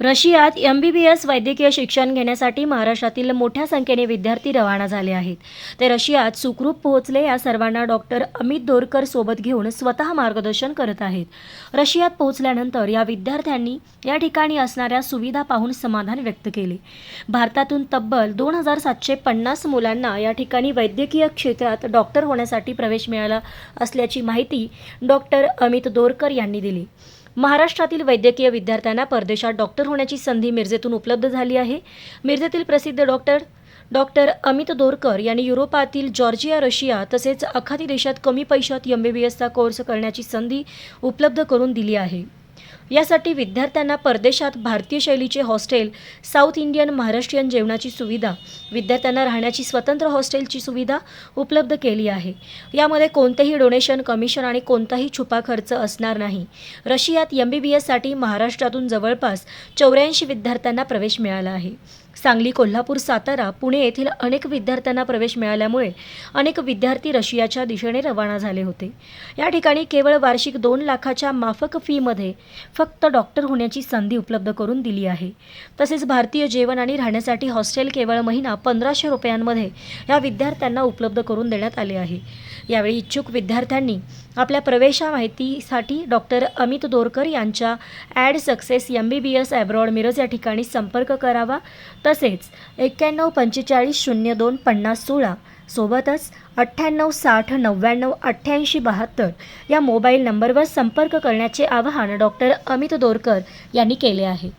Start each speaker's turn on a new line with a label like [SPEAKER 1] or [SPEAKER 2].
[SPEAKER 1] रशियात M B B S वैद्यकीय शिक्षण घेण्यासाठी महाराष्ट्रातील मोठ्या संख्येने विद्यार्थी रवाना झाले आहेत. ते रशियात सुखरूप पोहोचले या सर्वांना डॉक्टर अमित दोरकर सोबत घेऊन स्वतः मार्गदर्शन करत आहेत. रशियात पोहोचल्यानंतर या विद्यार्थ्यांनी या ठिकाणी असणाऱ्या सुविधा पाहून समाधान व्यक्त केले. भारतातून तब्बल दोन हजार सातशे पन्नास मुलांना या ठिकाणी वैद्यकीय क्षेत्रात डॉक्टर होण्यासाठी प्रवेश मिळाला असल्याची माहिती डॉक्टर अमित दोरकर यांनी दिली. महाराष्ट्रातील वैद्यकीय विद्यार्थ्यांना परदेशात डॉक्टर होण्याची संधी मिरजेतून उपलब्ध झाली आहे. मिरजेतील प्रसिद्ध डॉक्टर डॉक्टर अमित दोरकर यांनी युरोपातील जॉर्जिया रशिया तसेच आखाती देशात कमी पैशात एम बी बी एसचा कोर्स करण्याची संधी उपलब्ध करून दिली आहे. यासाठी विद्यार्थ्यांना परदेशात भारतीय शैलीचे हॉस्टेल साऊथ इंडियन महाराष्ट्रीयन जेवणाची सुविधा विद्यार्थ्यांना राहण्याची स्वतंत्र हॉस्टेलची सुविधा उपलब्ध केली आहे. यामध्ये कोणतेही डोनेशन कमिशन आणि कोणताही छुपा खर्च असणार नाही. रशियात एम बी बी एससाठी महाराष्ट्रातून जवळपास चौऱ्याऐंशी विद्यार्थ्यांना प्रवेश मिळाला आहे. सांगली कोल्हापूर सातारा पुणे येथील अनेक विद्यार्थ्यांना प्रवेश मिळाल्यामुळे अनेक विद्यार्थी रशियाच्या दिशेने रवाना झाले होते. या ठिकाणी केवळ वार्षिक दोन लाखाच्या माफक फीमध्ये फक्त डॉक्टर होण्याची संधी उपलब्ध करून दिली आहे. तसेच भारतीय जेवण आणि राहण्यासाठी हॉस्टेल केवळ महिना पंधराशे रुपयांमध्ये या विद्यार्थ्यांना उपलब्ध करून देण्यात आले आहे. यावेळी इच्छुक विद्यार्थ्यांनी आपल्या प्रवेशा माहितीसाठी डॉक्टर अमित दोरकर यांच्या ad success M B B S abroad Miraj या ठिकाणी संपर्क करावा. तसेच एक्क्याण्णव पंचेचाळीस शून्य दोन पन्नास सोळा सोबतच अठ्ठ्याण्णव साठ नव्याण्णव अठ्ठ्याऐंशी बहात्तर या मोबाईल नंबरवर संपर्क करण्याचे आवाहन डॉक्टर अमित दोरकर यांनी केले आहे.